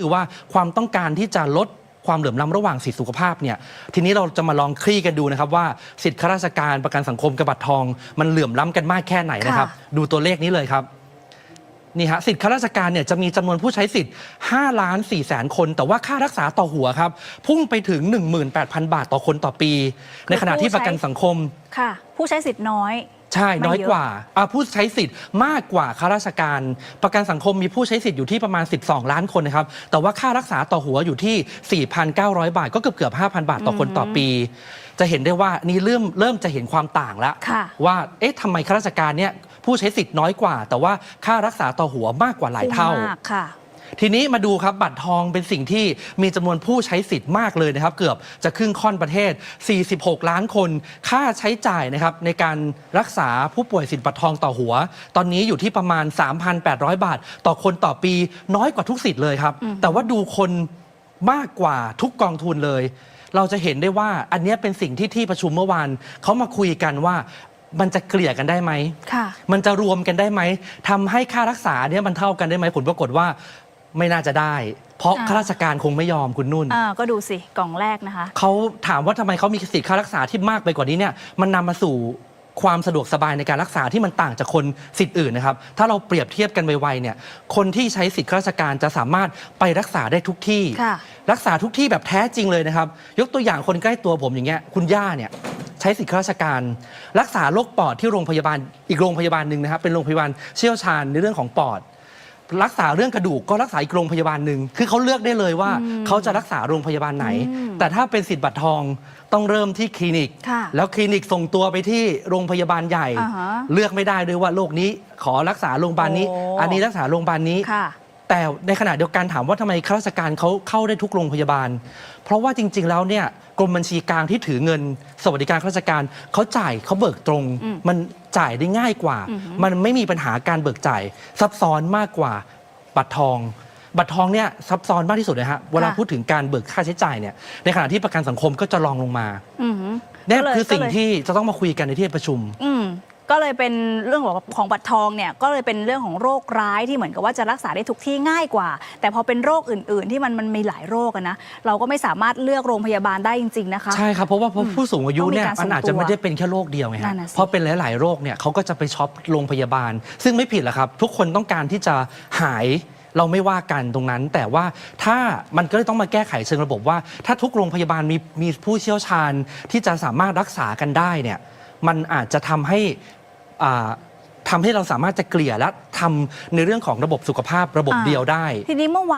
คือว่าความต้องการที่จะลดความเหลื่อมล้ำระหว่างสิทธิสุขภาพเนี่ยทีนี้เราจะมาลองคลี่กันดูนะครับว่าสิทธิข้าราชการประกันสังคมกับบัตรทอง มันเหลื่อมล้ำกันมากแค่ไหนนะครับค่ะดูตัวเลขนี้เลยครับนี่ฮะสิทธิข้าราชการเนี่ยจะมีจำนวนผู้ใช้สิทธิ์5ล้าน4แสนคน แต่ว่าค่ารักษาต่อหัวครับ พุ่งไปถึง 18,000 บาทต่อคนต่อปี ในขณะที่ประกันสังคมค่ะ ผู้ใช้สิทธิ์น้อย ใช่ไม่น้อยเยอะกว่าอะผู้ใช้สิทธิ์มากกว่าข้าราชการ ประกันสังคมมีผู้ใช้สิทธิ์อยู่ที่ประมาณ 12 ล้านคนนะครับ แต่ว่าค่ารักษาต่อหัวอยู่ที่ 4,900 บาท ก็เกือบเกือบ5,000 บาทต่อคนต่อปี จะเห็นได้ว่านี่เริ่มเริ่มจะเห็นความต่างแล้วค่ะว่าเอ๊ะทำไมข้าราชการเนี่ยผู้ใช้สิทธิ์น้อยกว่า แต่ว่าค่ารักษาต่อหัวมากกว่าหลายเท่าพุ่งมากค่ะ ทีนี้มาดูครับบัตรทองเป็นสิ่งที่มีจำนวนผู้ใช้สิทธิ์มากเลยนะครับ เกือบจะครึ่งค่อนประเทศ 46 ล้านคน ค่าใช้จ่ายนะครับในการรักษาผู้ป่วยสิทธิ์บัตรทองต่อหัว ตอนนี้อยู่ที่ประมาณ 3,800 บาท ต่อคนต่อปีน้อยกว่าทุกสิทธิ์เลยครับ แต่ว่าดูคนมากกว่าทุกกองทุนเลย เราจะเห็นได้ว่าอันเนี้ยเป็นสิ่งที่ที่ประชุมเมื่อวานเขามาคุยกันว่ามันจะเกลี่ยกันได้ไหมค่ะมันจะรวมกันได้ไหมทำให้ค่ารักษาเนี่ยมันเท่ากันได้ไหม ผลปรากฏว่า ไม่น่าจะได้ เพราะอ่า ข้าราชการคงไม่ยอมคุณนุ่น อ่าก็ดูสิกล่องแรกนะคะ เขาถามว่าทำไมเขามีสิทธิค่ารักษาที่มากไปกว่านี้เนี่ยมันนำมาสู่ความสะดวกสบายในการรักษาที่มันต่างจากคนสิทธิ์อื่นนะครับ ถ้าเราเปรียบเทียบกันไวๆเนี่ยคนที่ใช้สิทธิข้าราชการจะสามารถไปรักษาได้ทุกที่ ค่ะ รักษาทุกที่แบบแท้จริงเลยนะครับ ยกตัวอย่างคนใกล้ตัวผมอย่างเงี้ยคุณย่าเนี่ยใช้สิทธิข้าราชการ รักษาโรคปอดที่โรงพยาบาลอีกโรงพยาบาลหนึ่งนะครับเป็นโรงพยาบาลเชี่ยวชาญในเรื่องของปอด รักษาเรื่องกระดูกก็รักษาอีกโรงพยาบาลหนึ่งคือเขาเลือกได้เลยว่าเขาจะรักษาโรงพยาบาลไหนอืมแต่ถ้าเป็นสิทธิ์บัตรทองต้องเริ่มที่คลินิก ค่ะแล้วคลินิกส่งตัวไปที่โรงพยาบาลใหญ่ อ่าฮะเลือกไม่ได้ด้วยว่าโรคนี้ขอรักษาโรงพยาบาลนี้ โอ้ อันนี้รักษาโรงพยาบาลนี้ ค่ะ แต่ในขณะเดียวกันถามว่าทำไมข้าราชการเขาเข้าได้ทุกโรงพยาบาล เพราะว่าจริง ๆ แล้วเนี่ยกรมบัญชีกลางที่ถือเงิน สวัสดิการข้าราชการเขาจ่ายเขาเบิกตรงอืมมันจ่ายได้ง่ายกว่าอือฮึมันไม่มีปัญหาการเบิกจ่ายซับซ้อนมากกว่าบัตรทอง บัตรทองเนี่ยซับซ้อนมากที่สุดเลยฮะเวลาพูดถึงการเบิกค่าใช้จ่ายเนี่ยในขณะที่ประกันสังคมก็จะรองลงมาอือหือเนี่ยก็ลคือสิ่งก็เลยที่จะต้องมาคุยกันในที่ประชุมอืม ก็เลยเป็นเรื่องของของบัตรทองเนี่ยก็เลยเป็นเรื่องของโรคร้ายที่เหมือนกับว่าจะรักษาได้ทุกที่ง่ายกว่า แต่พอเป็นโรคอื่น ๆ ที่มันมันมีหลายโรคอะนะเราก็ไม่สามารถเลือกโรงพยาบาลได้จริง ๆ นะคะ ใช่ครับ เพราะว่าผู้สูงอายุเนี่ยต้องมีการมันอาจจะส่งตัวไม่ได้เป็นแค่โรคเดียวไงนั่ฮะนน่ะสิเพราะเป็นหลาย ๆ โรคเนี่ยเขาก็จะไปช็อปโรงพยาบาล ซึ่งไม่ผิดหรอกครับ ทุกคนต้องการที่จะหายเราไม่ว่ากันตรงนั้น แต่ว่าถ้ามันก็เลยต้องมาแก้ไขเชิงระบบว่า ถ้าทุกโรงพยาบาลมีมีผู้เชี่ยวชาญที่จะสามารถรักษากันได้เนี่ยมันอาจจะทำให้ อ่าทำให้เราสามารถจะเกลี่ยและทำในเรื่องของระบบสุขภาพระบบอ่า เดียวได้ ทีนี้เมื่อวาน